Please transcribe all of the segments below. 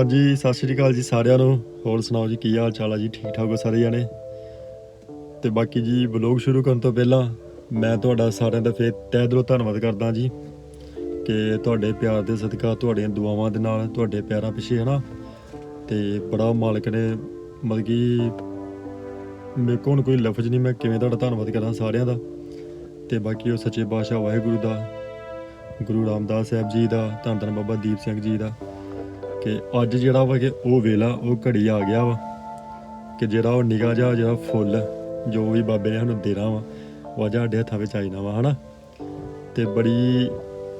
ਹਾਂਜੀ, ਸਤਿ ਸ਼੍ਰੀ ਅਕਾਲ ਜੀ ਸਾਰਿਆਂ ਨੂੰ। ਹੋਰ ਸੁਣਾਓ ਜੀ, ਕੀ ਹਾਲ ਚਾਲ ਆ ਜੀ? ਠੀਕ ਠਾਕ ਹੋ ਸਾਰੇ ਜਾਣੇ ਤੇ ਬਾਕੀ ਜੀ, ਵਲੌਗ ਸ਼ੁਰੂ ਕਰਨ ਤੋਂ ਪਹਿਲਾਂ ਮੈਂ ਤੁਹਾਡਾ ਸਾਰਿਆਂ ਦਾ ਫੇਰ ਤਹਿ ਦਿਲੋਂ ਧੰਨਵਾਦ ਕਰਦਾ ਜੀ ਕਿ ਤੁਹਾਡੇ ਪਿਆਰ ਦੇ ਸਦਕਾ ਤੁਹਾਡੀਆਂ ਦੁਆਵਾਂ ਦੇ ਨਾਲ ਤੁਹਾਡੇ ਪਿਆਰਾਂ ਪਿੱਛੇ, ਹਨਾ? ਤੇ ਬੜਾ ਮਾਲਕ ਨੇ, ਮਤਲਬ ਕਿ ਮੇਰੇ ਕੋਲ ਹੁਣ ਕੋਈ ਲਫ਼ਜ਼ ਨਹੀਂ, ਮੈਂ ਕਿਵੇਂ ਤੁਹਾਡਾ ਧੰਨਵਾਦ ਕਰਾਂ ਸਾਰਿਆਂ ਦਾ? ਤੇ ਬਾਕੀ ਉਹ ਸੱਚੇ ਪਾਤਸ਼ਾਹ ਵਾਹਿਗੁਰੂ ਦਾ, ਗੁਰੂ ਰਾਮਦਾਸ ਸਾਹਿਬ ਜੀ ਦਾ, ਧੰਨ ਧੰਨ ਬਾਬਾ ਦੀਪ ਸਿੰਘ ਜੀ ਦਾ। ਕਿ ਅੱਜ ਜਿਹੜਾ ਵਾ ਕਿ ਉਹ ਵੇਲਾ, ਉਹ ਘੜੀ ਆ ਗਿਆ ਵਾ। ਕਿ ਜਿਹੜਾ ਉਹ ਨਿਗਾਹ ਜਿਹਾ, ਜਿਹੜਾ ਫੁੱਲ, ਜੋ ਵੀ ਬਾਬੇ ਨੇ ਸਾਨੂੰ ਦੇਣਾ ਵਾ, ਉਹ ਅੱਜ ਸਾਡੇ ਹੱਥਾਂ ਵਿੱਚ ਆਈ ਨਾ ਵਾ, ਹਨਾ? ਤੇ ਬੜੀ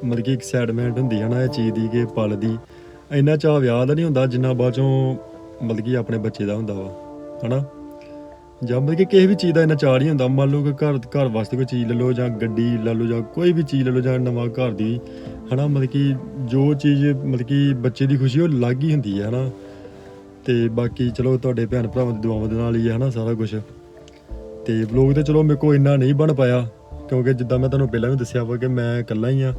ਮਤਲਬ ਕਿ ਐਕਸਾਈਟਮੈਂਟ ਹੁੰਦੀ ਹੈ ਨਾ ਇਹ ਚੀਜ਼ ਦੀ, ਕਿ ਪਲ ਦੀ। ਇੰਨਾ ਚਾਹ ਵਿਆਹ ਦਾ ਨਹੀਂ ਹੁੰਦਾ, ਜਿੰਨਾ ਬਾਅਦ ਚੋਂ ਮਤਲਬ ਕਿ ਆਪਣੇ ਬੱਚੇ ਦਾ ਹੁੰਦਾ ਵਾ, ਹਨਾ? ਜਾਂ ਮਤਲਬ ਕਿ ਕਿਸੇ ਵੀ ਚੀਜ਼ ਦਾ ਇੰਨਾ ਚਾਹ ਨਹੀਂ ਹੁੰਦਾ। ਮੰਨ ਲਓ ਕਿ ਘਰ ਘਰ ਵਾਸਤੇ ਕੋਈ ਚੀਜ਼ ਲੈ ਲਓ ਜਾਂ ਗੱਡੀ ਲੈ ਲਓ ਜਾਂ ਕੋਈ ਵੀ ਚੀਜ਼ ਲੈ ਲਓ ਜਾਂ ਨਵਾਂ ਘਰ ਦੀ ਹਨਾ, ਮਤਲਬ ਕਿ ਜੋ ਚੀਜ਼, ਮਤਲਬ ਕਿ ਬੱਚੇ ਦੀ ਖੁਸ਼ੀ, ਉਹ ਅਲੱਗ ਹੀ ਹੁੰਦੀ ਹੈ, ਹਨਾ। ਤੇ ਬਾਕੀ ਚਲੋ, ਤੁਹਾਡੇ ਭੈਣ ਭਰਾਵਾਂ ਦੀ ਦੁਆਵਾਂ ਦੇ ਨਾਲ ਹੀ ਹੈ, ਹਨਾ, ਸਾਰਾ ਕੁਝ ਤੇ ਵਲੌਗ ਤਾਂ ਚਲੋ, ਮੇਰੇ ਕੋਲ ਇੰਨਾ ਨਹੀਂ ਬਣ ਪਾਇਆ, ਕਿਉਂਕਿ ਜਿੱਦਾਂ ਮੈਂ ਤੁਹਾਨੂੰ ਪਹਿਲਾਂ ਵੀ ਦੱਸਿਆ ਵਾ ਕਿ ਮੈਂ ਇਕੱਲਾ ਹੀ ਆ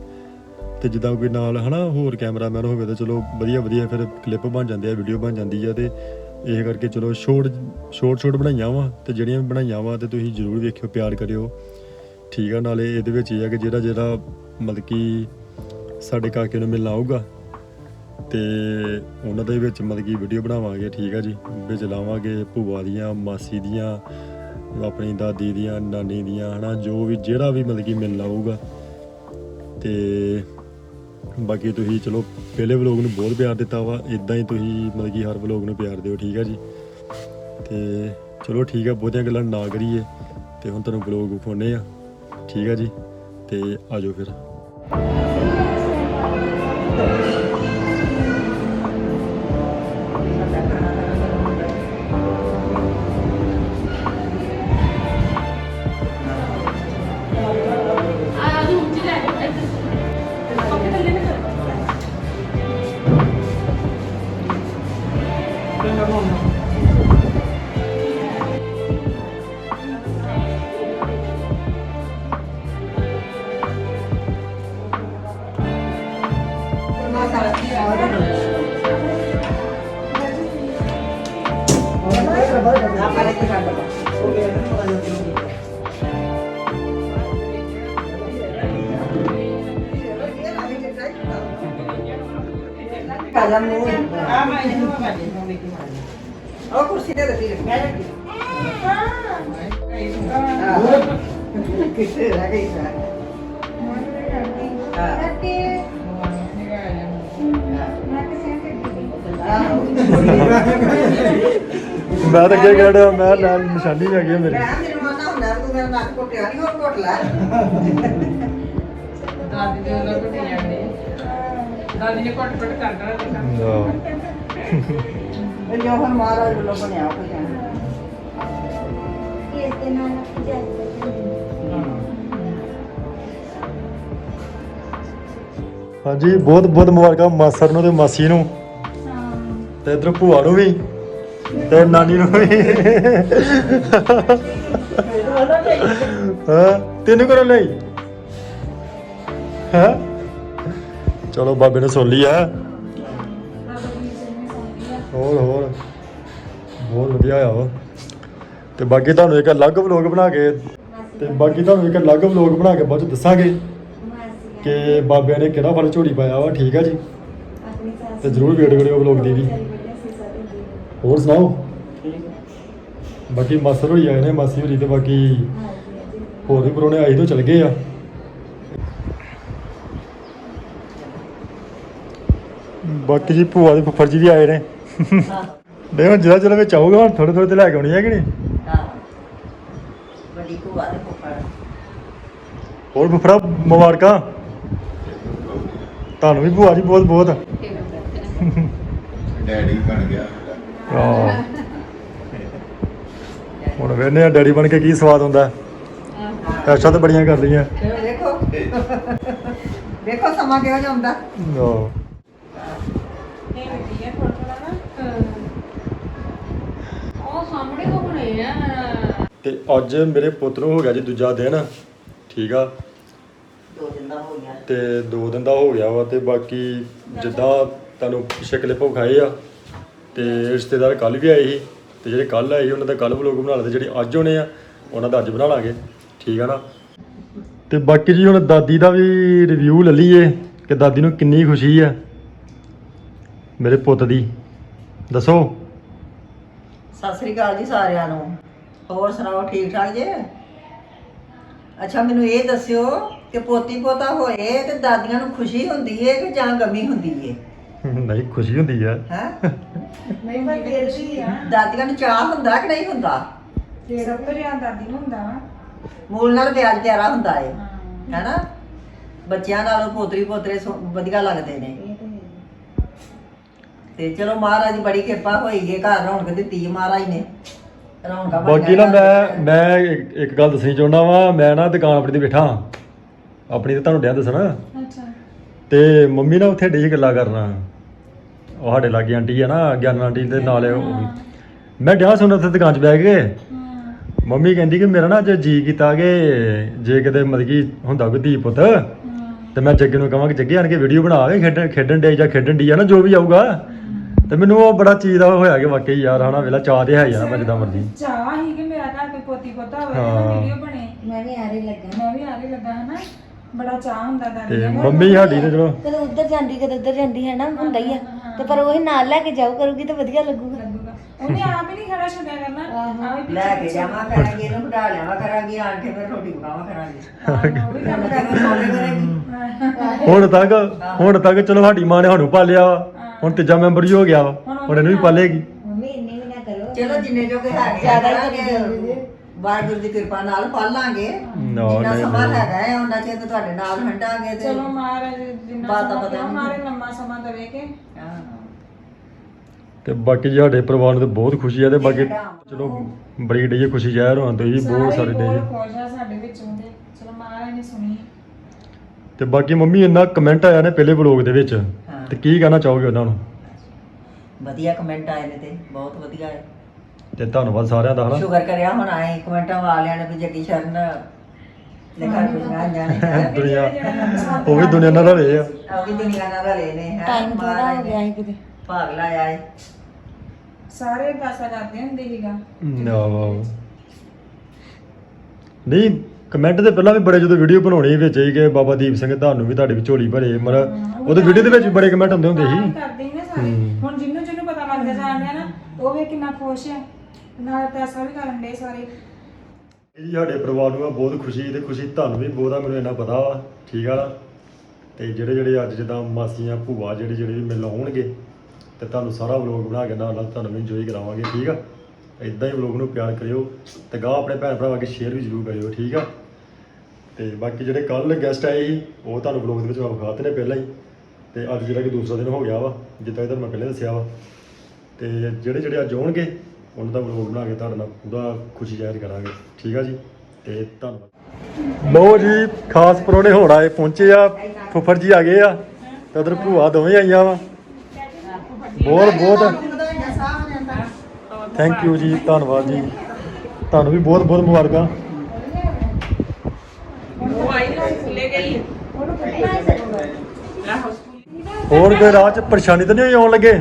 ਤੇ ਜਿੱਦਾਂ ਕੋਈ ਨਾਲ, ਹਨਾ, ਹੋਰ ਕੈਮਰਾਮੈਨ ਹੋਵੇ ਤਾਂ ਚਲੋ ਵਧੀਆ ਵਧੀਆ ਫਿਰ ਕਲਿੱਪ ਬਣ ਜਾਂਦੇ ਆ ਵੀਡੀਓ ਬਣ ਜਾਂਦੀ ਆ। ਤੇ ਇਹ ਕਰਕੇ ਚਲੋ ਸ਼ੋਰਟ ਸ਼ੋਰਟ ਸ਼ੋਰਟ ਬਣਾਈਆਂ ਵਾ, ਤੇ ਜਿਹੜੀਆਂ ਵੀ ਬਣਾਈਆਂ ਵਾ, ਤੇ ਤੁਸੀਂ ਜਰੂਰ ਵੇਖਿਓ, ਪਿਆਰ ਕਰਿਓ। ਠੀਕ ਆ, ਨਾਲੇ ਇਹਦੇ ਵਿੱਚ ਇਹ ਆ ਕਿ ਜਿਹੜਾ ਜਿਹੜਾ ਮਤਲਬ ਕਿ ਸਾਡੇ ਕਾਕੇ ਨੂੰ ਮਿਲਣ ਆਊਗਾ। ਤੇ ਉਹਨਾਂ ਦੇ ਵਿੱਚ ਮਤਲਬ ਕਿ ਵੀਡੀਓ ਬਣਾਵਾਂਗੇ, ਠੀਕ ਆ ਜੀ? ਵਿੱਚ ਲਾਵਾਂਗੇ ਭੂਆ ਦੀਆਂ, ਮਾਸੀ ਦੀਆਂ, ਆਪਣੀ ਦਾਦੀ ਦੀਆਂ, ਨਾਨੀ ਦੀਆਂ, ਹਨਾ? ਜੋ ਵੀ, ਜਿਹੜਾ ਵੀ ਮਤਲਬ ਕਿ ਮਿਲਣ ਆਊਗਾ। ਤੇ ਬਾਕੀ ਤੁਸੀਂ ਚਲੋ, ਪਹਿਲੇ ਵਲੋਗ ਨੂੰ ਬਹੁਤ ਪਿਆਰ ਦਿੱਤਾ ਵਾ। ਇਦਾਂ ਹੀ ਤੁਸੀਂ ਮਤਲਬ ਕਿ ਹਰ ਵਲੋਗ ਨੂੰ ਪਿਆਰ ਦਿਓ, ਠੀਕ ਆ ਜੀ? ਤੇ ਚਲੋ ਠੀਕ ਆ, ਬਹੁਤੀਆਂ ਗੱਲਾਂ ਨਾ ਕਰੀਏ। ਤੇ ਹੁਣ ਤੁਹਾਨੂੰ ਵਲੋਗ ਵਿਖਾਉਣੇ ਆ। ਠੀਕ ਆ ਜੀ? ਤੇ ਆਜੋ ਫਿਰ। ਮੈਂ ਤੇ ਜਾ ਗਈ ਸਰ ਮੈਂ ਤਾਂ ਅੱਗੇ ਕਹਿ ਰਿਹਾ ਮੈਂ ਨਾਲ ਨਿਸ਼ਾਨੀ ਆ ਗਈ ਮੇਰੇ। ਮੈਂ ਮੈਨੂੰ ਆਨਾ ਹੁੰਦਾ ਤੂੰ ਮੇਰਾ ਨੱਕ ਘੁੱਟਿਆ ਨਹੀਂ ਹੋਰ ਘੁੱਟ ਲੈ। ਦਾਦੀ ਦੇ ਉਹਨਾਂ ਕੋਲ ਜਾਂਦੇ ਦਾਦੀ ਨੇ ਘੁੱਟ ਘੁੱਟ ਕਰਦਾ ਦੇਖਾ ਇਹ ਜੋ ਹੁਣ ਮਹਾਰਾਜ ਵੱਲੋਂ ਬਣਿਆ ਉਹ ਜਾਣਾ ਇਸ ਦੇ ਨਾਲ ਹਾਂਜੀ ਬਹੁਤ ਬਹੁਤ ਮੁਬਾਰਕਾਂ ਮਾਸਰ ਨੂੰ ਤੇ ਮਾਸੀ ਨੂੰ। ਤੇ ਇਧਰ ਭੂਆ ਨੂੰ ਵੀ ਤੇ ਨਾਨੀ ਨੂੰ ਵੀ। ਹਾਂ ਤੈਨੂੰ ਕਰੋ ਲਈ? ਹਾਂ? ਚਲੋ ਬਾਬੇ ਨੇ ਸੁਣ ਲਈ ਹੈ ਹੋਰ ਹੋਰ। ਬਹੁਤ ਵਧੀਆ ਹੋਇਆ ਵਾ ਤੇ ਬਾਕੀ ਤੁਹਾਨੂੰ ਇੱਕ ਅਲੱਗ ਵਲੌਗ ਬਣਾ ਕੇ ਤੇ ਬਾਕੀ ਤੁਹਾਨੂੰ ਇੱਕ ਅਲੱਗ ਵਲੌਗ ਬਣਾ ਕੇ ਬਾਅਦ ਚ ਦੱਸਾਂਗੇ ਕਿ ਬਾਬਿਆਂ ਨੇ ਕਿਹੜਾ ਫਲ ਝੋਲੀ ਪਾਇਆ ਵਾ, ਠੀਕ ਆ ਜੀ? ਤੇ ਜ਼ਰੂਰ ਵੇਟ ਕਰਿਓ ਵਲੌਗ ਦੀ ਵੀ। ਹੋਰ ਸੁਣਾਓ? ਬਾਕੀ ਮਾਸਰ ਹੋਈ ਆਏ ਨੇ, ਮਾਸੀ ਹੋਰੀ ਤੇ ਬਾਕੀ ਹੋਰ ਵੀ ਪਰੋਣੇ ਆਏ ਤੋਂ ਚਲ ਗਏ ਆ। ਬਾਕੀ ਜੀ ਭੂਆ ਦੇ ਫੁੱਫੜ ਜੀ ਵੀ ਆਏ ਨੇ। ਨਹੀਂ ਹੁਣ ਜਿਹੜਾ ਜਿਹੜਾ ਵਿੱਚ ਆਊਗਾ ਹੁਣ ਥੋੜੇ ਥੋੜੇ ਤੇ ਲੈ ਕੇ ਆਉਣੀ ਹੈ ਕਿ ਨਹੀਂ? ਹਾਂ। ਬੜੀ ਭੂਆ ਦੇ ਫੁੱਫੜ। ਹੋਰ ਫੁੱਫੜਾ ਮੁਬਾਰਕਾਂ। ਤੁਹਾਨੂੰ ਵੀ ਭੂਆ ਜੀ ਬਹੁਤ ਬਹੁਤ। ਡੈਡੀ ਬਣ ਗਿਆ। ਆਹ। ਹੁਣ ਵੇਖਦੇ ਆ ਡੈਡੀ ਬਣ ਕੇ ਕੀ ਸਵਾਦ ਹੁੰਦਾ। ਐਸ਼ਾ ਤਾਂ ਬੜੀਆਂ ਕਰ ਲਈਆਂ। ਦੇਖੋ ਦੇਖੋ ਸਮਾਂ ਕਿਹੋ ਜਿਹਾ ਹੁੰਦਾ। ਆਹ। ਉਹ ਸਾਹਮਣੇ ਕੋ ਬਣੇ ਆ। ਤੇ ਅੱਜ ਮੇਰੇ ਪੁੱਤ ਨੂੰ ਹੋ ਗਿਆ ਜੀ ਦੂਜਾ ਦਿਨ ਠੀਕ ਆ? ਦੋ ਦਿਨ ਦਾ ਹੋ ਗਿਆ ਤੇ ਦੋ ਦਿਨ ਦਾ ਹੋ ਗਿਆ ਵਾ ਤੇ ਬਾਕੀ ਜਿੱਦਾਂ ਤੁਹਾਨੂੰ ਕਲਿੱਪ ਵਿਖਾਏ ਆ ਤੇ ਰਿਸ਼ਤੇਦਾਰ ਕੱਲ ਵੀ ਆਏ ਸੀ ਤੇ ਜਿਹੜੇ ਕੱਲ ਆਏ ਸੀ ਉਹਨਾਂ ਦਾ ਕੱਲ ਵਲੋਗ ਬਣਾ ਲਏ ਤੇ ਜਿਹੜੇ ਅੱਜ ਹੋਣੇ ਆ ਉਹਨਾਂ ਦਾ ਅੱਜ ਬਣਾ ਲਾਂਗੇ ਠੀਕ ਆ ਨਾ? ਤੇ ਬਾਕੀ ਜੀ ਹੁਣ ਦਾਦੀ ਦਾ ਵੀ ਰਿਵਿਊ ਲੈ ਲਈਏ ਕਿ ਦਾਦੀ ਨੂੰ ਕਿੰਨੀ ਖੁਸ਼ੀ ਆ ਮੇਰੇ ਪੁੱਤ ਦੀ। ਦੱਸੋ। ਸਤਿ ਸ੍ਰੀ ਅਕਾਲ ਜੀ ਸਾਰਿਆਂ ਨੂੰ। ਹੋਰ ਸੁਣਾਓ ਠੀਕ ਠਾਕ ਜੇ? ਅੱਛਾ ਮੈਨੂੰ ਇਹ ਦੱਸਿਓ ਕਿ ਪੋਤੀ ਪੋਤਾ ਹੋਏ ਤੇ ਦਾਦੀਆਂ ਨੂੰ ਖੁਸ਼ੀ ਹੁੰਦੀ ਏ ਕਿ ਜਾਂ ਗਮੀ ਹੁੰਦੀ ਏ? ਨਹੀਂ ਖੁਸ਼ੀ ਹੁੰਦੀ ਆ। ਹੈ? ਨਹੀਂ ਪਰ ਫਿਰ ਵੀ ਆ। ਦਾਦੀਆਂ ਨੂੰ ਚਾਹ ਹੁੰਦਾ ਕਿ ਨਹੀਂ ਹੁੰਦਾ? ਤੋਂ ਜ਼ਿਆਦਾ ਦਾਦੀ ਨੂੰ ਹੁੰਦਾ ਵਾ। ਮੂਲ ਨਾਲ ਵਿਆਜ ਪਿਆਰਾ ਹੁੰਦਾ ਏ ਹੈਨਾ? ਬੱਚਿਆਂ ਨਾਲੋਂ ਪੋਤਰੀ ਪੋਤਰੇ ਸੋ- ਵਧੀਆ ਲੱਗਦੇ ਨੇ। ਤੇ ਚਲੋ ਮਹਾਰਾਜ ਦੀ ਬੜੀ ਕਿਰਪਾ ਹੋਈ ਏ ਘਰ ਰੌਣਕ ਦਿੱਤੀ ਏ ਮਹਾਰਾਜ ਨੇ। ਰੌਣਕਾਂ ਬਣੀਆਂ ਬਾਕੀ ਨਾ ਮੈਂ। ਮੈਂ ਇੱਕ- ਇੱਕ ਗੱਲ ਦੱਸਣੀ ਚਾਹੁੰਦਾ ਵਾਂ ਮੈਂ ਨਾ ਦੁਕਾਨ ਆਪਣੀ ਤੇ ਬੈਠਾ। ਆਪਣੀ ਤੇ ਤੁਹਾਨੂੰ ਡਿਆ ਦੱਸਣਾ। ਅੱਛਾ। ਤੇ ਮੰਮੀ ਨਾ ਉੱਥੇ ਡੀ ਗੱਲਾਂ ਕਰਨਾ। ਉਹ ਸਾਡੇ ਲਾਗੇ ਆਂਟੀ ਆ ਨਾ ਗਿਆਨ ਆਂਟੀ ਦੇ ਨਾਲ ਉਹ ਵੀ। ਮੈਂ ਡਿਆ ਸੁਣ ਉੱਥੇ ਦੁਕਾਨ 'ਚ ਬਹਿ ਕੇ। ਹਾਂ। ਮੰਮੀ ਕਹਿੰਦੀ ਕਿ ਮੇਰਾ ਨਾ ਅੱਜ ਜੀ ਕੀਤਾ ਕਿ ਜੇ ਕਿਤੇ ਮਤਲਬ ਕਿ ਹੁੰਦਾ ਕੋਈ ਧੀ ਪੁੱਤ ਹਾਂ। ਤੇ ਮੈਂ ਜੱਗੇ ਨੂੰ ਕਹਾਂ ਕਿ ਜੱਗੇ ਆਣ ਕੇ ਵੀਡੀਓ ਬਣਾ ਕੇ ਖੇਡਣ ਖੇਡਣ ਡੇ ਜਾਂ ਖੇਡਣ ਦੀ ਆ ਨਾ ਜੋ ਵੀ ਆਊਗਾ। ਤੇ ਮੈਨੂੰ ਉਹ ਬੜਾ ਚੀਜ਼ ਦਾ ਹੋਇਆ ਕਿ ਵਾਕਈ ਯਾਰ ਹਨਾ ਵੇਲਾ ਚਾਹ ਤੇ ਹੈ ਨਾ ਮੈਂ ਜਿੱਦਾਂ ਮਰਜ਼ੀ। ਚਾਹ ਹੀ ਕਿ ਮੇਰਾ ਘਰ ਕੋਈ ਪੋਤੀ ਪੋਤਾ ਹੋਵੇ ਹਾਂ। ਵੀਡੀਓ ਬਣੇ। ਮੈਂ ਵੀ ਆਰੇ ਲੱਗਾ। ਮੈਂ ਵੀ ਆਰੇ ਲੱਗਾ ਹਨਾ ਬੜਾ ਚਾਹ ਹੁੰਦਾ ਦਾਦੀ ਤੇ ਦਾ। ਮੰਮੀ ਸਾਡੀ ਤੇ ਚਲੋ। ਕਦੇ ਉੱਧਰ ਜਾਂਦੀ ਕਦੇ ਉੱਧਰ ਜਾਂਦੀ ਹੈ ਨਾ ਹੁੰਦਾ ਹੀ ਆ। ਤੇ ਪਰ ਉਹ ਨਾਲ ਲੈ ਕੇ ਜਾਊ ਕਰੂਗੀ ਤਾਂ ਵਧੀਆ ਲੱਗੂਗਾ। ਲੱਗੂਗਾ। ਉਹਨੇ ਆਪ ਹੀ ਨਹੀਂ ਖੜਾ ਛੱਡਿਆ ਕਰਨਾ। ਆਪ ਹੀ ਲੈ ਕੇ ਜਾਵਾਂ ਕਰਾਂਗੇ ਇਹਨੂੰ ਬਿਠਾ ਲਿਆਵਾਂ ਕਰਾਂਗੇ ਆਣ ਕੇ ਫਿਰ ਰੋਟੀ ਪਕਾਵਾਂ ਕਰਾਂਗੇ। ਹਾਂ, ਉਹ ਵੀ ਕੰਮ ਕੰਮ ਸੋਲੇ ਕਰੇਗੀ ਹੁਣ ਤੱਕ ਹੁਣ ਤੱਕ ਚਲੋ ਸਾਡੀ ਮਾਂ ਨੇ ਸਾਨੂੰ ਪਾਲਿਆ ਵਾ। ਹੁਣ ਤੀਜਾ ਮੈਂਬਰ ਹੀ ਹੋ ਗਿਆ ਵਾ। ਹੁਣ ਇਹਨੂੰ ਵੀ ਪਾਲੇਗੀ ਮੰਮੀ ਇੰਨੇ ਵੀ ਨਾ ਕਰੋ ਚਲੋ ਜਿੰਨੇ ਜੋਗੇ ਹੈਗੇ ਜ਼ਿਆਦਾ ਹੀ ਕਰਾਂਗੇ। ਕਰੀ ਜਾਂਦੇ ਵਾਹਿਗੁਰੂ ਦੀ ਕਿਰਪਾ ਨਾਲ ਪਾਲਾਂਗੇ ਨਾ, ਜਿੰਨਾ ਨਹੀਂ, ਸਮਾਂ ਨਹੀਂ। ਹੈਗਾ ਹੈ ਉਹਨਾਂ ਚਿਰ ਤਾਂ ਤੁਹਾਡੇ ਨਾਲ ਹੰਡਾਂਗੇ ਤੇ ਚਲੋ ਮਹਾਰਾਜ ਜਿੰਨਾ ਬਾਤਾਂ ਸਮਾਂ ਪਤਾ ਦਿਓ, ਨਹੀਂ। ਮਾਰੇ ਲੰਮਾ ਸਮਾਂ ਦੇਵੇ ਕੇ ਹਾਂ। ਤੇ ਬਾਕੀ ਜੀ ਸਾਡੇ ਪਰਿਵਾਰ ਨੂੰ ਤੇ ਬਹੁਤ ਖੁਸ਼ੀ ਹੈ ਤੇ ਬਾਕੀ ਚਲੋ ਬੜੀ ਡੀ ਖੁਸ਼ੀ ਜ਼ਾਹਿਰ ਹੋਣ ਤੇ ਜੀ ਬਹੁਤ ਸਾਰੇ ਡੇ ਬਹੁਤ ਖੁਸ਼ ਆ ਸਾਡੇ ਵਿੱਚੋਂ ਦੇ ਚਲੋ ਮਹਾਰਾਜ ਨੇ ਸੁਣੀ ਤੇ ਬਾਕੀ ਮੰਮੀ ਇੰਨਾ ਕਮੈਂਟ ਆਇਆ ਨੇ ਪਹਿਲੇ ਵਲੋਗ ਦੇ ਵਿੱਚ। ਹਾਂ। ਤੇ ਕੀ ਕਹਿਣਾ ਚਾਹੋਗੇ ਉਹਨਾਂ ਨੂੰ? ਵਧੀਆ ਕਮੈਂਟ ਆਏ ਨੇ ਤੇ ਬਹੁਤ ਵਧੀਆ ਹੈ ਤੇ ਧੰਨਵਾਦ ਸਾਰਿਆਂ ਦਾ ਹਨਾ? ਸ਼ੁਕਰ ਕਰਿਆ ਹੁਣ ਆਏ ਕਮੈਂਟਾਂ ਵਾਲਿਆਂ ਨੇ ਵੀ ਜੱਗੀ ਸ਼ਰਨ ਦੇ ਘਰ ਖੁਸ਼ੀਆਂ ਜਾਣੇ ਦੁਨੀਆ ਉਹ ਵੀ ਦੁਨੀਆ ਨਾਲ ਰਲੇ ਆ। ਉਹ ਵੀ ਦੁਨੀਆ ਨਾਲ ਰਲੇ ਨੇ ਹੈ ਟਾਈਮ ਥੋੜਾ ਹੋ ਗਿਆ ਸੀ ਕਿਤੇ। ਭਾਗ ਲਾਇਆ ਹੈ ਸਾਰੇ ਪਾਸਾ ਕਰਦੇ ਹੁੰਦੇ ਸੀਗਾ। ਨਾ। ਵਾਹ ਨਹੀਂ ਕਮੈਂਟ ਤੇ ਪਹਿਲਾਂ ਵੀ ਬੜੇ ਜਦੋਂ ਵੀਡੀਓ ਬਣਾਉਣੀ ਵਿੱਚ ਹੀ ਕਿ ਬਾਬਾ ਦੀਪ ਸਿੰਘ ਤੁਹਾਨੂੰ ਵੀ ਤੁਹਾਡੀ ਵੀ ਝੋਲੀ ਭਰੇ ਮਰ ਉਹਦੇ ਵੀਡੀਓ ਦੇ ਵਿੱਚ ਵੀ ਬੜੇ ਕਮੈਂਟ ਹੁੰਦੇ ਹੁੰਦੇ ਸੀ। ਕਰਦੇ ਸੀ ਨਾ ਸਾਰੇ। ਹੂੰ। ਹੁਣ ਜਿੰਨੂੰ ਜਿੰਨੂੰ ਪਤਾ ਲੱਗਦਾ ਜਾਣ ਡਿਆ ਨਾ ਉਹ ਵੀ ਕਿੰਨਾ ਖੁਸ਼ ਹੈ। ਨਾਲ ਪੈਸਾ ਵੀ ਕਰਨ ਦੇ ਸਾਰੇ। ਇਹ ਜੀ ਸਾਡੇ ਪਰਿਵਾਰ ਨੂੰ ਆ ਬਹੁਤ ਖੁਸ਼ੀ ਤੇ ਖੁਸ਼ੀ ਤੁਹਾਨੂੰ ਵੀ ਬਹੁਤ ਆ ਮੈਨੂੰ ਇੰਨਾ ਪਤਾ ਵਾ ਠੀਕ ਆ ਨਾ? ਤੇ ਜਿਹੜੇ ਜਿਹੜੇ ਅੱਜ ਜਿੱਦਾਂ ਮਾਸੀਆਂ ਭੂਆ ਜਿਹੜੇ ਜਿਹੜੇ ਵੀ ਮਿਲ ਆਉਣਗੇ ਤੇ ਤੁਹਾਨੂੰ ਸਾਰਾ ਵਲੋਗ ਬਣਾ ਕੇ ਨਾਲ ਨਾਲ ਤੁਹਾਨੂੰ ਵੀ ਇੰਜੋਏ ਕਰਾਵਾਂਗੇ ਠੀਕ ਆ? ਇਦਾਂ ਹੀ ਵਲੋਗ ਨੂੰ ਪਿਆਰ ਕਰਿਓ ਤੇ ਗਾਹ ਆਪਣੇ ਭੈਣ ਭਰਾਵਾਂ ਅੱਗੇ ਸ਼ੇਅਰ ਵੀ ਜ਼ਰੂਰ ਕਰਿਓ ਠੀਕ ਆ? ਤੇ ਬਾਕੀ ਜਿਹੜੇ ਕੱਲ ਗੈਸਟ ਆਏ ਸੀ, ਉਹ ਤੁਹਾਨੂੰ ਵਲੋਗ ਦੇ ਵਿੱਚ ਮੈਂ ਵਿਖਾਤੇ ਨੇ ਪਹਿਲਾਂ ਹੀ। ਤੇ ਅੱਜ ਜਿਹੜਾ ਕਿ ਦੂਸਰਾ ਦਿਨ ਹੋ ਗਿਆ ਵਾ, ਜਿੱਦਾਂ ਕਿ ਤੁਹਾਨੂੰ ਮੈਂ ਪਹਿਲੇ ਦੱਸਿਆ ਵਾ। ਤੇ ਜਿਹੜੇ ਜਿਹੜੇ ਅੱਜ ਆਉਣਗੇ, ਉਹਨਾਂ ਦਾ ਵਲੋਗ ਬਣਾ ਕੇ ਤੁਹਾਡੇ ਨਾਲ ਪੂਰਾ ਖੁਸ਼ੀ ਜ਼ਾਹਿਰ ਕਰਾਂਗੇ। ਠੀਕ ਆ ਜੀ? ਤੇ ਧੰਨਵਾਦ। ਲੋ ਜੀ, ਖਾਸ ਪਰੋਣੇ ਹੋਣ ਆਏ, ਪਹੁੰਚੇ ਆ। ਫੁੱਫੜ ਜੀ ਆ ਗਏ ਆ। ਤੇ ਉਧਰ ਭੂਆ ਦੋਵੇਂ ਆਈਆਂ ਵਾ। ਬਹੁਤ ਬਹੁਤ। ਥੈਂਕ ਯੂ ਜੀ, ਧੰਨਵਾਦ ਜੀ। ਤੁਹਾਨੂੰ ਵੀ ਬਹੁਤ ਬਹੁਤ ਮੁਬਾਰਕਾਂ ਉਹ ਆਈ ਨਾ ਲੈ ਗਈ ਆਹੋ ਹੋਰ ਕੋਈ ਰਾਹ ਚ ਪਰੇਸ਼ਾਨੀ ਤਾਂ ਨਹੀਂ ਹੋਈ ਆਉਣ ਲੱਗੇ?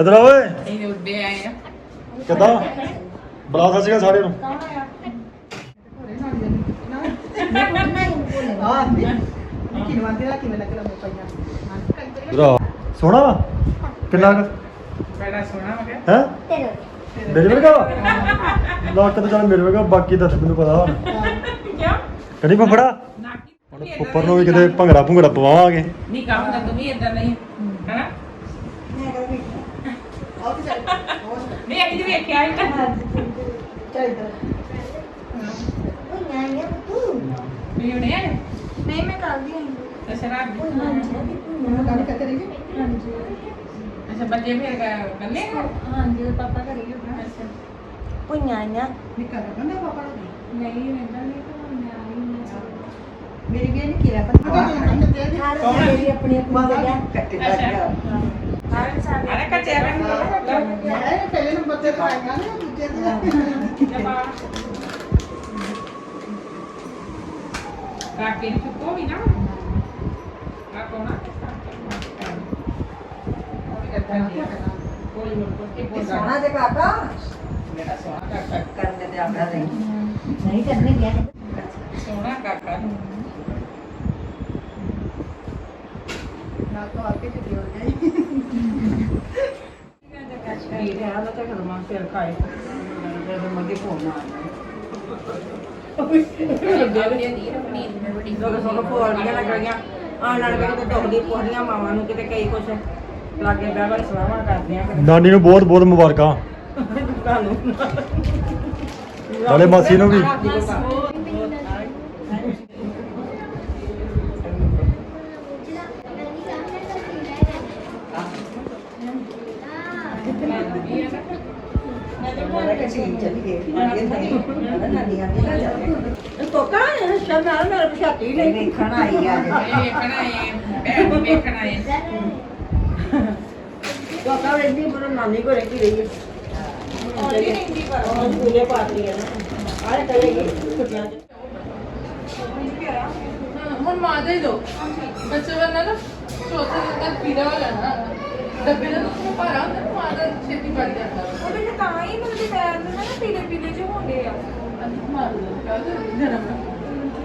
ਇਧਰ ਆ ਓਏ। ਇਹ ਉੱਡੇ ਆਏ ਆ ਕਿੱਦਾਂ? ਬੁਲਾ ਸਤਿ ਸ਼੍ਰੀ ਅਕਾਲ ਸਾਰਿਆਂ ਨੂੰ। ਇਧਰ ਆ ਸੋਹਣਾ ਵਾ? ਕਿੰਨਾ ਕੁ? ਬੜਾ ਸੋਹਣਾ ਹੋ? ਗਿਆ ਹੈ ਤੇਰੇ ਮੇਰੇ ਵਰਗਾ ਵਾ? ਲੱਕ ਤਾਂ ਚੱਲ ਮੇਰੇ ਵਰਗਾ ਬਾਕੀ ਤਾਂ ਮੈਨੂੰ ਪਤਾ ਹੁਣ। ਕਿਉਂ? ਕਹਿੰਦੀ ਫਫੜਾ? ਨਾਕੀ ਹੁਣ ਉੱਪਰ ਨੂੰ ਵੀ ਕਿਤੇ ਭੰਗੜਾ ਭੁੰਗੜਾ ਪਵਾਵਾਂਗੇ। ਨਹੀਂ ਕੰਮ ਤਾਂ ਤੂੰ ਵੀ ਇਦਾਂ ਨਹੀਂ ਹੈਨਾ? ਨਹੀਂ ਅਜੀ ਵੇਖਿਆ ਹੀ ਤਾਂ ਉਹ ਨਾ ਯਾਰ ਤੂੰ? ਵੀ ਉਹਨੇ ਆਏ? ਨਹੀਂ ਮੈਂ ਕੱਲ ਦੀ ਆਈ ਤਾਂ ਸ਼ਰਾਬ ਹਾਂਜੀ। ਅੱਛਾ ਬੱਚੇ ਫਿਰ ਕੱਲੇ ਹਾਂਜੀ ਉਹ ਪਾਪਾ ਘਰੇ ਹੀ ਹੁੰਦਾ ਅੱਛਾ। ਪੁੰਨਿਆ ਆਈਆਂ। ਨਹੀਂ ਰਹਿੰਦਾ ਨਹੀਂ ਤਾਂ ਮੈਂ ਆਈ ਮੈਂ मेरी बहन की है अपनी अपनी जगह। कट्टे हाँ। अरे कट्टे हाँ। अरे पहले तो नंबर से तो आएगा हाँ। तो ना दूसरे काके चुको भी ना। काको ना सोना दे काका मेरा सोना काका करने दे आपका नहीं करने दिया ਸੋਹਣਾ ਕਾਕਾ ਕਰਦੇ ਤੇ ਹਾਲ ਤਾਂ ਖਰਮਾ ਫਿਰ ਖਾਏ। ਜਦ ਮੱਗੇ ਫੋਨ ਆ ਨੂੰ ਨਾਨੀ ਨੂੰ ਬਹੁਤ ਬਹੁਤ ਮੁਬਾਰਕਾਂ। ਤੁਹਾਨੂੰ। ਨਾਲੇ ਮਾਸੀ ਨੂੰ ਵੀ। ਠੀਕ ਚੱਲੀਏ ਇਹ ਨਹੀਂ ਨਾਨੀ ਆਂਦੀ ਨਾ ਜਾਂਦੇ ਤੋਕਾ ਸ਼ਾਮ ਨਾਲ ਨਾਲ ਪਛਾਤੀ ਨਹੀਂ। ਵੇਖਣ ਆਈ ਆ ਜੇ ਵੇਖਣਾ ਹੈ ਭੈਣ ਨੂੰ ਵੇਖਣਾ ਹੈ ਤੋਕਾ ਰਹਿੰਦੀ ਪਰ ਨਾਨੀ ਕੋ ਰਹੀ ਹੈ ਆਉਂਦੀ ਰਹਿੰਦੀ ਪਰ ਉਹ ਸਕੂਲੇ ਪਾਤੀ ਹੈ ਨਾ। ਆਏ ਕਰੇਗੀ ਛੁੱਟੀਆਂ ਚ। ਹੁਣ ਮਾਂ ਦੇ ਦੋ। ਬੱਚੇ ਵਰਨਾ ਨਾ ਚੌਥੇ ਤੱਕ ਪੀੜਾ ਹੋ ਜਾਣਾ। ਡੱਬੇ ਦਾ ਤਾਂ ਭਾਰਾ ਹੁੰਦਾ ਨਾ, ਮਾਂ ਦਾ ਛੇਤੀ ਵੱਜ ਜਾਂਦਾ। ਉਹਦੇ ਚ ਤਾਂ ਹੀ ਮਤਲਬ ਪੈਰ ਦੇ ਨਾ ਪੀਲੇ ਪੀਲੇ ਜਿਹੇ ਹੁੰਦੇ ਆ। ਮਾਂ ਦਾ ਕੱਲ ਜਨਮ ਦਾ।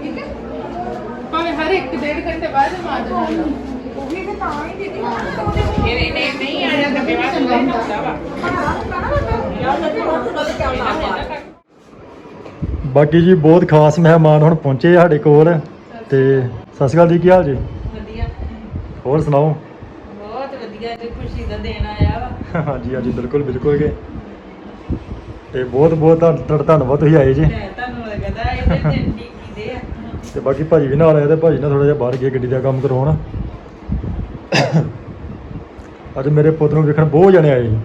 ਠੀਕ ਹੈ? ਭਾਵੇਂ ਹਰ ਇੱਕ ਡੇਢ ਘੰਟੇ ਬਾਅਦ ਮਾਂ ਦਾ ਜਨਮ ਦਾ। ਉਹ ਵੀ ਤੇ ਤਾਂ ਹੀ ਦੀਦੀ। ਉਹਦੇ ਫਿਰ ਇਹਨੇ ਨਹੀਂ ਆਇਆ ਤਾਂ ਮੇਰਾ ਹੁੰਦਾ ਹੁੰਦਾ ਵਾ। ਭਾਰਾ ਹੁੰਦਾ ਨਾ ਬੰਦਾ। ਯਾਰ ਸੱਚੀ ਬਹੁਤ ਸੁਣਾ ਤੇ ਕਿਆ ਨਾ ਪਾ ਬਾਕੀ ਜੀ ਬਹੁਤ ਖਾਸ ਮਹਿਮਾਨ ਹੁਣ ਪਹੁੰਚੇ ਆ ਸਾਡੇ ਕੋਲ। ਤੇ ਸਤਿ ਸ਼੍ਰੀ ਅਕਾਲ ਜੀ ਕੀ ਹਾਲ ਜੀ? ਵਧੀਆ। ਹੋਰ ਸੁਣਾਓ? ਵਧੀਆ ਜੀ ਖੁਸ਼ੀ ਦਾ ਦਿਨ ਆਇਆ ਵਾ। ਹਾਂਜੀ ਹਾਂਜੀ ਬਿਲਕੁਲ ਬਿਲਕੁਲ ਕੇ ਤੇ ਬਹੁਤ ਬਹੁਤ ਤੁਹਾਡਾ ਤੁਹਾਡਾ ਧੰਨਵਾਦ ਤੁਸੀਂ ਆਏ ਜੀ। ਮੈਂ ਤੁਹਾਨੂੰ ਲੱਗਦਾ ਇਹਦੇ ਦਿਨ ਠੀਕ ਕੀਦੇ ਆ। ਤੇ ਬਾਕੀ ਭਾਜੀ ਵੀ ਨਾਲ ਆਏ ਤੇ ਭਾਜੀ ਨਾਲ ਥੋੜਾ ਜਿਹਾ ਬਾਹਰ ਗਏ ਗੱਡੀ ਦਾ ਕੰਮ ਕਰਵਾਉਣ ਅੱਜ ਮੇਰੇ ਪੁੱਤ ਨੂੰ ਵੇਖਣ ਬਹੁਤ ਜਣੇ ਆਏ ਜੀ।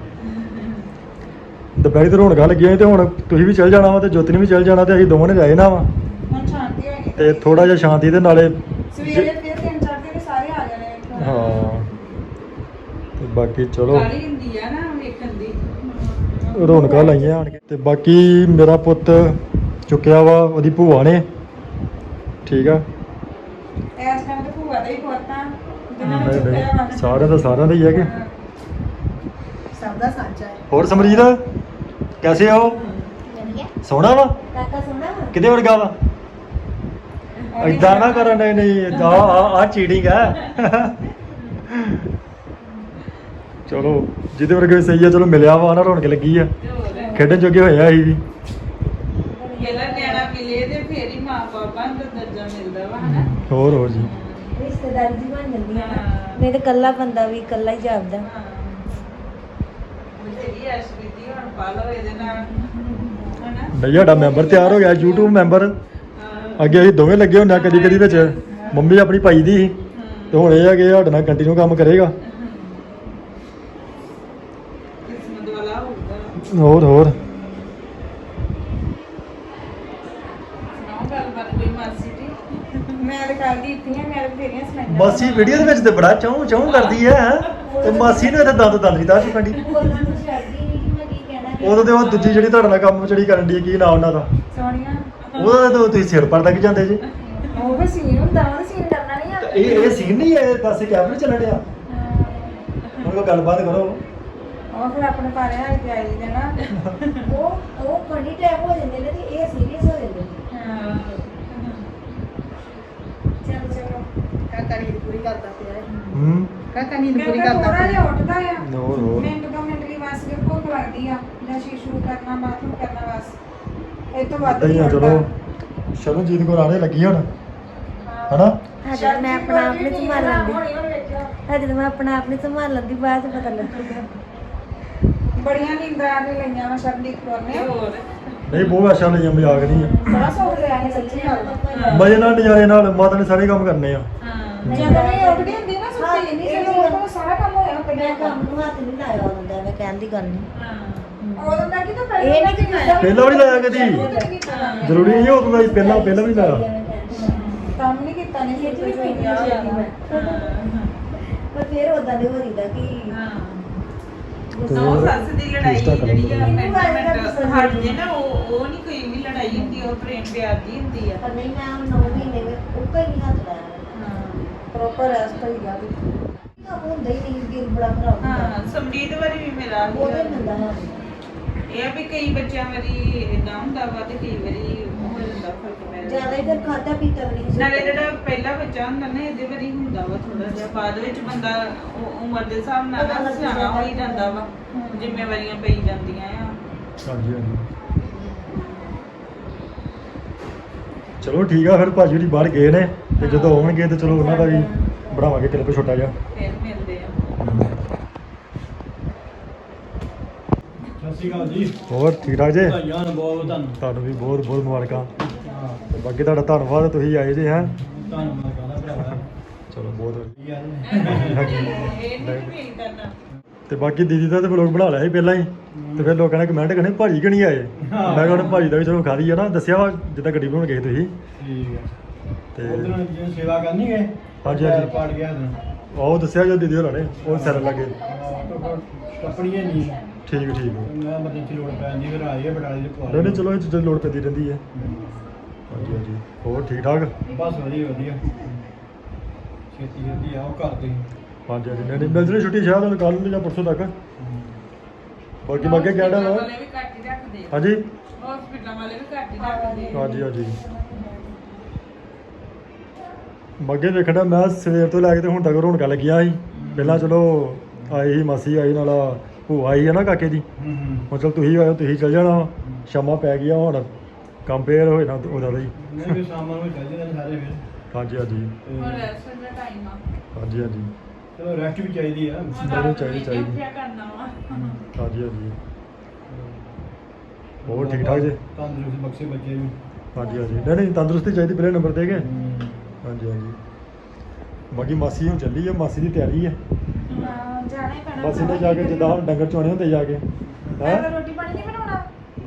ਦੁਪਹਿਰੀ ਤੇ ਰੌਣਕਾਂ ਲੱਗੀਆਂ ਸੀ ਤੇ ਹੁਣ ਤੁਸੀਂ ਵੀ ਚੱਲ ਜਾਣਾ ਵਾ ਤੇ ਜੋਤੀ ਨੇ ਵੀ ਚੱਲ ਜਾਣਾ ਤੇ ਅਸੀਂ ਦੋਵਾਂ ਨੇ ਜਾਏ ਨਾ ਵਾ। ਹੁਣ ਸ਼ਾਂਤੀ ਤੇ ਥੋੜਾ ਜਿਹਾ ਸ਼ਾਂਤੀ ਦੇ ਨਾਲੇ ਸਵੇਰੇ ਫਿਰ ਤਿੰਨ ਚਾਰ ਦਿਨ ਸਾਰੇ ਆ ਜਾਣੇ ਹਾਂ ਤੇ ਬਾਕੀ ਚਲੋ। ਕਾਲੀ ਹੁੰਦੀ ਆ ਨਾ ਵੇਖਣ ਦੀ। ਰੌਣਕਾਂ ਲਾਈਆਂ ਆਣ ਕੇ। ਤੇ ਬਾਕੀ ਮੇਰਾ ਪੁੱਤ ਚੁੱਕਿਆ ਵਾ ਉਹਦੀ ਭੂਆ ਨੇ। ਠੀਕ ਆ। ਐਸ ਟਾਈਮ ਤੇ ਭੂਆ ਦਾ ਹੀ ਪੋਤਾ ਜਿਨ੍ਹਾਂ ਨੇ ਨਹੀਂ ਚੁੱਕਿਆ ਵਾ। ਨਹੀਂ। ਸਾਰਿਆਂ ਦਾ ਸਾਰਿਆਂ ਦਾ ਹੀ ਹੈ ਕਿ? ਸਭ ਦਾ ਸਾਂਝਾ ਹੈ। ਹੋਰ ਸਮਰੀਤ ਕੈਸੇ ਹੋ ਵਧੀਆ। ਸੋਹਣਾ ਵਾ? ਕਾਕਾ ਸੋਹਣਾ ਵਾ? ਕਿਤੇ ਵਰਗਾ ਵਾ? ਏਦਾਂ ਨਾ ਕਰਨ ਨਹੀਂ ਨਹੀਂ ਆ ਆ ਚੀਟਿੰਗ ਹੈ ਚਲੋ ਜਿਹਦੇ ਵਰਗੇ ਸਹੀ ਆ ਚਲੋ ਮਿਲਿਆ ਵਾ ਨਾ ਰੌਣਕ ਲੱਗੀ ਆ। ਖੇਡਣ ਜੋਗੇ ਹੋਏ ਆ ਅਸੀਂ ਵੀ ਪਹਿਲਾਂ ਨਿਆਣਾ ਮਿਲੇ ਤੇ ਫੇਰ ਹੀ ਮਾਂ ਬਾਪਾਂ ਦਾ ਦਰਜਾ ਮਿਲਦਾ ਵਾ ਹਨਾ? ਹੋਰ ਹੋਰ ਜੀ। ਰਿਸ਼ਤੇਦਾਰੀ ਜੀ ਬਣ ਜਾਂਦੀ ਹੈ ਨਾ। ਹਾਂ। ਨਹੀਂ ਤਾਂ ਕੱਲਾ ਬੰਦਾ ਵੀ ਕੱਲਾ ਹੀ ਜਾਪਦਾ। ਬਥੇਰੀ ਐਸ਼ਵੀਤੀ ਹੁਣ ਪਾ ਲਓ ਇਹਦੇ ਨਾਲ ਹਨਾ? ਨਹੀਂ ਸਾਡਾ ਮੈਂਬਰ ਤਿਆਰ ਹੋ ਗਿਆ YouTube ਮੈਂਬਰ। ਹਾਂ। ਅੱਗੇ ਅਸੀਂ ਦੋਵੇਂ ਲੱਗੇ ਹੁੰਦੇ ਆ ਕਦੀ ਕਦੀ ਵਿੱਚ ਮੰਮੀ ਆਪਣੀ ਪਾਈ ਦੀ ਸੀ। ਤੇ ਹੁਣ ਇਹ ਆ ਕਿ ਸਾਡੇ ਨਾਲ ਕੰਟੀਨਿਊ ਕੰਮ ਕਰੇਗਾ। ਹੋਰ ਹੋਰ। ਮੈਂ ਤਾਂ ਕੱਲ ਦੀ ਇੱਥੇ ਆ ਮੈਂ ਤਾਂ ਬਥੇਰੀਆਂ ਸੁਣਾਈਆਂ ਮਾਸੀ ਵੀਡੀਓ ਦੇ ਵਿੱਚ ਤੇ ਬੜਾ ਚਾਉ ਚਾਉ ਕਰਦੀ ਹੈ ਹੈਂ। ਤੇ ਮਾਸੀ ਨੇ ਇੱਥੇ ਦੰਦ ਦੰਦ ਨਹੀਂ ਤਾਂ ਚੁੱਕਣੀ ਬੋਲਣਾ ਤਾਂ ਛੱਡਦੀ ਨਹੀਂ ਕਿ ਮੈਂ ਕੀ ਕਹਿਣਾ ਉਦੋਂ ਤੇ ਉਹ ਦੂਜੀ ਜਿਹੜੀ ਤੁਹਾਡੇ ਨਾਲ ਕੰਮ ਜਿਹੜੀ ਕਰਨ ਦੀ ਕੀ ਨਾਮ ਉਹਨਾਂ ਦਾ? ਸੋਹਣੀਆਂ ਉਹਦਾ ਤਾਂ ਤੁਸੀਂ ਸਿਰ ਪਰ ਤੱਕ ਜਾਂਦੇ ਜੀ। ਉਹ ਵੀ ਸੀਨ ਹੁੰਦਾ ਉਹ ਸੀਨ ਕਰਨਾ ਨਹੀਂ ਆ ਇਹ ਇਹ ਸੀਨ ਨਹੀਂ ਹੈ ਦੱਸ ਕੈਮਰੇ ਚੱਲਣ ਡਿਆ। ਹੁਣ ਕੋਈ ਗੱਲਬਾਤ ਕਰੋ। ਉਹ ਫਿਰ ਆਪਣੇ ਪਾਰੇ ਹਾਈ ਤੇ ਆਈ ਦੇ ਨਾ। ਉਹ ਉਹ ਫਨੀ ਟਾਈਪ ਹੋ ਜਾਂਦੇ ਨੇ ਤੇ ਇਹ ਸੀਰੀਅਸ ਹੋ ਜਾਂਦੇ ਨੇ ਚਲੋ ਚਲੋ। ਕਾਕਾ ਨੀਂਦ ਪੂਰੀ ਕਰਦਾ ਪਿਆ ਹੈ। ਹੂੰ। ਕਾਕਾ ਨੀਂਦ ਪੂਰੀ ਕਰਦਾ ਥੋੜਾ ਜਿਹਾ ਉੱਠਦਾ ਆ। ਹੋਰ ਹੋਰ। ਮਿੰਟ ਦੋ ਮਿੰਟ ਲਈ ਬਸ ਜੇ ਭੁੱਖ ਲੱਗਦੀ ਆ ਜਾਂ ਸ਼ੀਸ਼ੂ ਕਰਨਾ ਬਾਥਰੂਮ ਕਰਨਾ ਬਸ। ਇਹ ਤੋਂ ਵੱਧ ਹੀ ਨਹੀਂ ਚਲੋ। ਸ਼ਰਨਜੀਤ ਕੋਲ ਆਣੇ ਲੱਗੀ ਹੁਣ। ਹਨਾ? ਤਾਂ ਮੈਂ ਆਪਣਾ ਆਪ ਨਹੀਂ ਸੰਭਾਲ ਲੈਂਦੀ। ਤਾਂ ਮੈਂ ਆਪਣਾ ਆਪ ਨਹੀਂ ਸੰਭਾਲ ਲੈਂਦੀ ਬਾਅਦ ਚ ਪਤਾ ਲੱਗੂਗਾ ਬੜੀਆਂ ਨੀਂਦਾਂ ਨੇ ਲਈਆਂ ਵਾ ਸ਼ਰਨਦੀਪ ਕੌਰ ਨੇ। ਹੋਰ? ਨਹੀਂ ਬਹੁਤ ਅੱਛਾ ਲਈਆਂ ਮਜ਼ਾਕ ਨਹੀਂ ਆ। ਬੜਾ ਸੌਖ ਲਿਆ ਨੇ ਸੱਚੀ ਗੱਲ। ਮਜ਼ੇ ਨਾਲ ਨਜ਼ਾਰੇ ਨਾਲ ਮਾਤਾ ਨੇ ਸਾਰੇ ਕੰਮ ਕਰਨੇ ਆ। ਹਾਂ। ਜਦੋਂ ਇਹ ਉੱਠਦੀ ਹੁੰਦੀ ਨਾ ਸੁੱਤੀ ਨਹੀਂ ਜਦੋਂ ਉਹ ਸਾਰਾ ਕੰਮ ਹੋਇਆ ਮੈਂ ਪਹਿਲਾਂ ਕੰਮ ਨੂੰ ਹੱਥ ਨਹੀਂ ਲਾਇਆ ਹੁੰਦਾ ਮੈਂ ਕਹਿਣ ਦੀ ਗੱਲ ਨਹੀਂ। ਹਾਂ। ਉਦੋਂ ਦਾ ਕੀ ਤਾਂ ਇਹ ਨਹੀਂ ਕਿ ਜਿੱਦਾਂ ਪਹਿਲਾਂ ਵੀ ਲਾਇਆ ਕਦੀ? ਜ਼ਰੂਰੀ ਨਹੀਂ ਉਦੋਂ ਦਾ ਹੀ ਪਹਿਲਾਂ ਪਹਿਲਾਂ ਵੀ ਲਾਇਆ। ਕੰਮ ਨਹੀਂ ਕੀਤਾ ਨਹੀਂ ਆ। ਪਰ ਫਿਰ ਉਦਾਂ ਦੇ ਹੋ ਜਾਂਦਾ ਕਿ ਹਾਂ। ਤੇ ਨੌ ਸੱਸ ਦੀ ਲੜਾਈ ਰਿਸ਼ਤਾ ਕਰਨ ਜਿਹੜੀ ਆ ਦਾ। ਮਿੰਟ ਮਿੰਟ ਹਟ ਜੇ ਨਾ ਉਹ ਉਹ ਨਹੀਂ ਕੋਈ ਵੀ ਲੜਾਈ ਹੁੰਦੀ ਉਹ ਪ੍ਰੇਮ ਪਿਆਰ ਦੀ ਹੁੰਦੀ ਆ। ਪਰ ਨਹੀਂ ਮੈਂ 9 ਮਹੀਨੇ ਵਿੱਚ ਉੱਕਾ ਹੀ ਨਹੀਂ ਹੱਥ ਲਾਇਆ। ਹਾਂ। ਪ੍ਰੋਪਰ ਰੈਸਟ ਹੋਈ ਗਿਆ ਵੀ। ਉਹ ਹੁੰਦਾ ਹੀ ਨਹੀਂ ਦਿਲ ਬੜਾ ਖਰਾਬ ਹੁੰਦਾ। ਹਾਂ ਸਮਰੀਤ ਵਾਰੀ ਵੀ ਮੇਰਾ ਆਹੀ ਉਹਦੇ ਹਾਲ ਹੁੰਦਾ ਹੈ। ਇਹ ਆ ਵੀ ਕਈ ਬੱਚਿਆਂ ਵਾਰੀ ਇਦਾਂ ਹੁੰਦਾ ਵਾ ਤੇ ਕਈ ਵਾਰੀ ਹੋ ਜਾਂਦਾ ਫ਼ਰਕ ਪੈ ਜਾਂਦਾ ਜ਼ਿਆਦਾ ਇਧਰ ਖਾਦਾ ਪੀਤਾ ਵੀ ਨਹੀਂ ਨਾਲੇ ਜਿਹੜਾ ਪਹਿਲਾ ਬੱਚਾ ਹੁੰਦਾ ਨਾ ਇਹਦੇ ਵਾਰੀ ਹੁੰਦਾ ਵਾ ਥੋੜਾ ਜਿਹਾ। ਬਾਅਦ ਵਿੱਚ ਬੰਦਾ ਉਹ ਉਮਰ ਦੇ ਹਿਸਾਬ ਨਾਲ ਨਾ ਸਿਆਣਾ। ਹੋ ਹੀ ਜਾਂਦਾ ਵਾ। ਜ਼ਿੰਮੇਵਾਰੀਆਂ ਪਈ ਜਾਂਦੀਆਂ ਆ। ਹਾਂਜੀ ਹਾਂਜੀ। ਚਲੋ ਠੀਕ ਆ ਫਿਰ ਭਾਜੀ ਜੀ ਬਾਹਰ ਗਏ ਨੇ। ਤੇ ਜਦੋਂ ਆਉਣਗੇ ਤੇ ਚਲੋ ਉਹਨਾਂ ਦਾ ਵੀ ਬਣਾਵਾਂਗੇ ਕਲਿੱਪ ਛੋਟਾ ਜਿਹਾ। ਫਿਰ ਮਿਲਦੇ ਆ ਸਤਿ ਸ਼੍ਰੀ ਅਕਾਲ ਜੀ। ਹੋਰ ਠੀਕ ਠਾਕ ਜੇ? ਭਾਈਆਂ ਨੂੰ ਬਹੁਤ ਤੁਹਾਨੂੰ ਤੁਹਾਨੂੰ ਵੀ ਬਹੁਤ ਬਹੁਤ ਮੁਬਾਰਕਾਂ। ਤੇ ਬਾਕੀ ਤੁਹਾਡਾ ਧੰਨਵਾਦ ਤੁਸੀਂ ਆਏ ਜੇ ਹੈ? ਤੁਹਾਨੂੰ ਮੈਂ ਕਹਦਾ ਭਰਾਵਾ ਚਲੋ ਬਹੁਤ ਵਧੀਆ। ਤੇ ਬਾਕੀ ਦੀਦੀ ਦਾ ਤੇ ਵਲੋਗ ਬਣਾ ਲਿਆ ਸੀ ਪਹਿਲਾਂ ਹੀ। ਤੇ ਫਿਰ ਲੋਕਾਂ ਨੇ ਕਮੈਂਟ ਕਰਨੇ ਭਾਜੀ ਕਿ ਨਹੀਂ ਆਏ? ਮੈਂ ਕਿਹਾ ਹੁਣ ਭਾਜੀ ਦਾ ਵੀ ਚਲੋ ਖਾਲੀ ਆ ਨਾ। ਦੱਸਿਆ ਵਾ ਜਿੱਦਾਂ ਗੱਡੀ ਬਣਾਉਣ ਗਏ ਤੁਸੀਂ। ਠੀਕ ਹੈ ਤੇ ਉਧਰੋਂ ਸੇਵਾ ਕਰਨੀ ਗਏ ਹਾਂਜੀ, ਹਾਂਜੀ। ਪਾੜ ਗਿਆ ਉਹ ਦੱਸਿਆ ਜੋ ਦੀਦੀ ਹੋਰਾਂ ਨੇ ਉਹ ਸਿਰ ਲੱਗੇ। ਹੈ ਨਹੀਂ। ਠੀਕ ਠੀਕ ਮੈਂ ਮਤਲਬ ਲੋੜ ਪੈਂਦੀ ਫਿਰ ਆਈ ਹੈ ਬਟਾਲੇ ਦੇ ਪੁਆਲ ਨਹੀਂ ਨਹੀਂ ਚਲੋ ਇਹ ਚੀਜ਼ਾਂ ਦੀ ਲੋੜ ਪੈਂਦੀ ਰਹਿੰਦੀ ਹੈ। ਹਾਂਜੀ ਹਾਂਜੀ। ਹੋਰ ਠੀਕ ਠਾਕ? ਬਸ ਵਧੀਆ ਵਧੀਆ। ਛੇਤੀ ਛੇਤੀ ਆਓ ਘਰ ਤੇ ਹਾਂਜੀ ਹਾਂਜੀ। ਨਹੀਂ ਨਹੀਂ ਮਿਲ ਜਣੀ ਛੁੱਟੀ ਸ਼ਾਇਦ ਹੁਣ ਕੱਲ ਨੂੰ ਜਾਂ ਪਰਸੋਂ ਤੱਕ। ਬਾਕੀ ਮੈਂ ਅੱਗੇ ਕਹਿਣਾ ਵਾ ਵਾਲੇ ਵੀ ਘੱਟ ਹੀ ਰੱਖਦੇ ਆ। ਹਾਂਜੀ? ਹਸਪੀਟਲਾਂ ਵਾਲੇ ਵੀ ਘੱਟ ਹੀ ਰੱਖਦੇ ਆ। ਹਾਂਜੀ ਹਾਂਜੀ। ਮੱਗੇ ਵੇਖਣਾ ਮੈਂ ਸਵੇਰ ਤੋਂ ਲੈ ਕੇ ਤੇ ਹੁਣ ਤੱਕ ਰੌਣਕਾਂ ਲੱਗੀਆਂ ਸੀ। ਪਹਿਲਾਂ ਚਲੋ ਆਈ ਸੀ ਮਾਸੀ ਆਈ ਨਾਲ ਭੂਆ ਆਈ ਹੈ ਨਾ ਕਾਕੇ ਦੀ ਹੂੰ ਹੂੰ। ਚਲ ਤੁਸੀਂ ਆਇਓ ਤੁਸੀਂ ਚੱਲ ਜਾਣਾ ਸ਼ਾਮਾਂ ਪੈ ਗਈਆਂ ਹੁਣ। ਕੰਮ ਫੇਰ ਹੋਏ ਨਾ ਉਹਦਾ ਦਾ ਹੀ ਨਹੀਂ ਵੀ ਸ਼ਾਮ ਨੂੰ ਚੱਲ ਜਾਂਦੇ ਨੇ ਸਾਰੇ ਫਿਰ। ਹਾਂਜੀ ਹਾਂਜੀ। ਤੇ ਹੁਣ ਰੈਸਟ ਦਾ ਟਾਈਮ ਆ। ਹਾਂਜੀ ਹਾਂਜੀ। ਚਲੋ ਰੈਸਟ ਵੀ ਚਾਹੀਦੀ ਆ। ਜ਼ਰੂਰ ਰਾਤ ਚਾਹੀਦੀ- ਚਾਹੀਦੀ। ਕੀ ਕਰਨਾ ਵਾ। ਹਾਂਜੀ ਹਾਂਜੀ। ਹੋਰ ਠੀਕ ਠਾਕ ਜੀ? ਤੰਦਰੁਸਤ ਬਖਸ਼ੇ ਬੱਚੇ ਵੀ ਹਾਂਜੀ ਹਾਂਜੀ। ਨਹੀਂ ਨਹੀਂ ਤੰਦਰੁਸਤੀ ਚਾਹੀਦੀ ਪਹਿਲੇ ਨੰਬਰ ਤੇ ਕੇ ਹਾਂਜੀ ਹਾਂਜੀ। ਬਾਕੀ ਮਾਸੀ ਹੁਣ ਚੱਲੀ ਹੈ ਮਾਸੀ ਦੀ ਤਿਆਰੀ ਹਾਂ, ਜਾਣਾ ਹੀ ਪੈਣਾ ਮਾਸੀ ਨੇ ਜਾ ਕੇ ਜਿੱਦਾਂ ਹੁਣ ਡੰਗਰ ਚੋਣੇ ਹੁੰਦੇ ਜਾ ਕੇ ਮੈਂ ਹੈ? ਤਾਂ ਰੋਟੀ ਪਾਣੀ ਨਹੀਂ ਬਣਾਉਣਾ?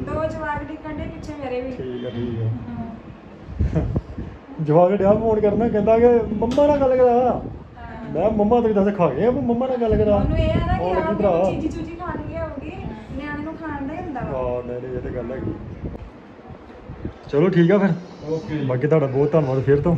ਦੋ ਜਵਾਕ ਡਿੱਕਣ ਦੇ ਪਿੱਛੇ ਮੇਰੇ ਵੀ। ਠੀਕ ਹੈ ਠੀਕ ਹੈ ਹਾਂ। ਜਵਾਕ ਡਿਆ ਫੋਨ ਕਰਨਾ ਕਹਿੰਦਾ ਕਿ ਮੰਮਾ ਨਾਲ ਗੱਲ ਕਰਾ। ਮੈਂ ਮੰਮਾ ਤੇ ਦੱਸ ਖਾ ਗਏ ਆ ਮੰਮਾ ਨਾਲ ਗੱਲ ਕਰਾ। ਉਹਨੂੰ ਇਹ ਹੈ ਨਾ ਕਿ ਹੋਰ ਕੀ ਆਪ ਭਰਾ? ਚੀਜੀ ਚੂਜੀ ਖਾਣਗੇ ਹੋਊਗੀ ਨਿਆਣੇ ਨੂੰ ਖਾਣ ਦਾ ਹੀ ਹੁੰਦਾ ਵਾ। ਹਾਂ ਨਹੀਂ ਨਹੀਂ ਇਹ ਤੇ ਗੱਲ ਹੈਗੀ। ਚਲੋ ਠੀਕ ਆ ਫਿਰ। ਓਕੇ ਬਾਕੀ ਤੁਹਾਡਾ ਬਹੁਤ ਧੰਨਵਾਦ ਫਿਰ ਤੋਂ।